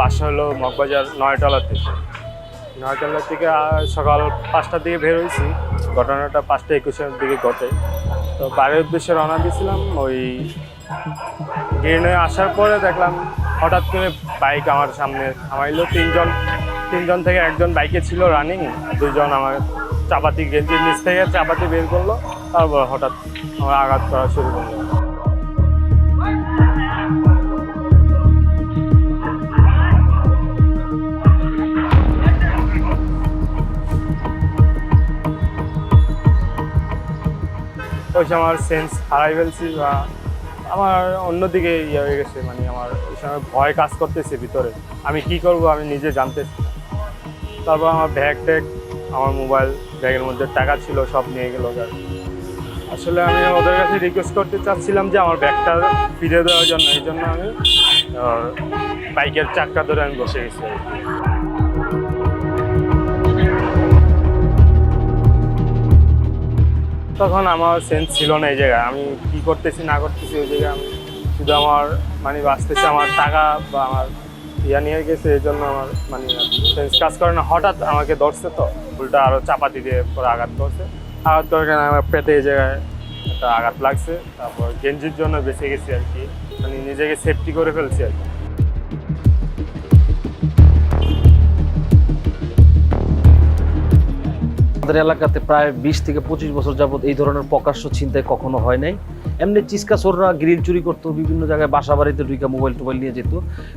বাসা হলো মগবাজার নয়তলা থেকে নয়তলা থেকে সকাল পাঁচটার দিকে বের হয়েছি। ঘটনাটা পাঁচটা একুশের দিকে ঘটে। তো বাড়ির উদ্দেশ্যে রওনা দিয়েছিলাম। ওই গ্রেনে আসার পরে দেখলাম হঠাৎ করে বাইক আমার সামনে থামাইলো। তিনজন তিনজন থেকে একজন বাইকে ছিল রানিং দুজন আমার চাপাতি গেঞ্জির নিচ থেকে চাপাতি বের করল। তারপর হঠাৎ আমার আঘাত করা শুরু করল। ওই সময় আমার সেন্স হারাই ফেলছি বা আমার অন্যদিকে ইয়ে হয়ে গেছে মানে আমার ওই সময় ভয় কাজ করতেছে ভিতরে। আমি কি করব আমি নিজে জানতেছি তারপর আমার ব্যাগ ট্যাগ, আমার মোবাইল ব্যাগের মধ্যে টাকা ছিল, সব নিয়ে গেল গাড়ি আসলে আমি ওদের কাছে রিকোয়েস্ট করতে চাচ্ছিলাম যে আমার ব্যাগটা ফিরে দেওয়ার জন্য, এই জন্য আমি বাইকের চাক্কা ধরে আমি বসে গেছি তখন আমার সেন্স ছিল না এই জায়গায়। আমি কি করতেছি, না করতেছি ওই জায়গায় আমি শুধু আমার মানে বাঁচতেছে আমার টাকা বা আমার ইয়া নিয়ে গেছে, এই জন্য আমার মানে সেন্স কাজ করে না, হঠাৎ আমাকে ধরছে তো। উল্টা আরও চাপাতি দিয়ে পরে আঘাত করছে। আঘাত করে কেন আমার পেটে এই জায়গায় একটা আঘাত লাগছে। তারপর গেঞ্জির জন্য বেঁচে গেছি আর কি। মানে নিজেকে সেফটি করে ফেলছি আর কি। আমাদের এলাকাতে প্রায় বিশ থেকে পঁচিশ বছর যাবত এই ধরনের প্রকাশ্য চিন্তায় কখনো হয় নাই। এমনি চিস্কা চোররা গ্রিল চুরি করতো বিভিন্ন জায়গায় বাসা বাড়িতে ঢুকে মোবাইল টোবাইল নিয়ে যেত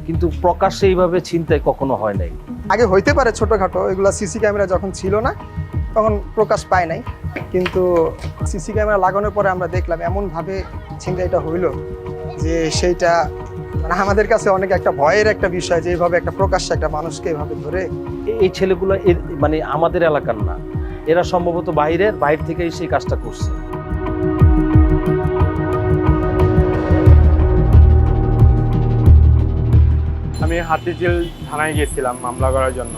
কিন্তু প্রকাশ্যে এইভাবে চিন্তায় কখনো হয় নাই। আগে হইতে পারে ছোটোখাটো এগুলো সিসি ক্যামেরা যখন ছিল না তখন প্রকাশ পায় নাই। কিন্তু সিসি ক্যামেরা লাগানোর পরে আমরা দেখলাম এমনভাবে ছিনতাইটা হইল যে সেইটা মানে আমাদের কাছে অনেক একটা ভয়ের একটা বিষয় যে এইভাবে একটা প্রকাশ্যে একটা মানুষকে এভাবে ধরে এই- ছেলেগুলো মানে আমাদের এলাকার না। এরা সম্ভবত বাইরের, বাইরে থেকেই সেই কাজটা করছে। আমি হাতিঝিল থানায় গিয়েছিলাম মামলা করার জন্য।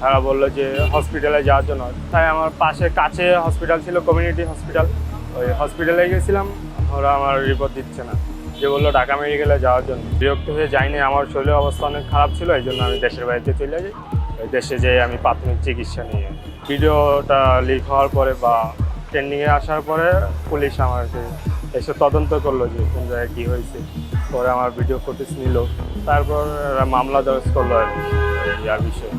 তারা বলল যে হসপিটালে যাওয়ার জন্য। তাই আমার পাশে কাছে হসপিটাল ছিল কমিউনিটি হসপিটাল ওই হসপিটালে গেছিলাম, ওরা আমার রিপোর্ট দিচ্ছে না। যে বলল ঢাকা মেডিকেলে যাওয়ার জন্য। বিরক্ত হয়ে যাইনি, আমার শরীরের অবস্থা অনেক খারাপ ছিল এই জন্য আমি দেশের বাড়িতে চলে যাই। দেশে যে আমি প্রাথমিক চিকিৎসা নিয়ে। ভিডিওটা লিক হওয়ার পরে বা ট্রেন্ডিংয়ে আসার পরে পুলিশ আমাকে এসে তদন্ত করল যে কোন জায়গায় কী হয়েছে। পরে আমার ভিডিও ফুটেজ নিল। তারপর মামলা দরজ করল আর কি, বিষয়ে।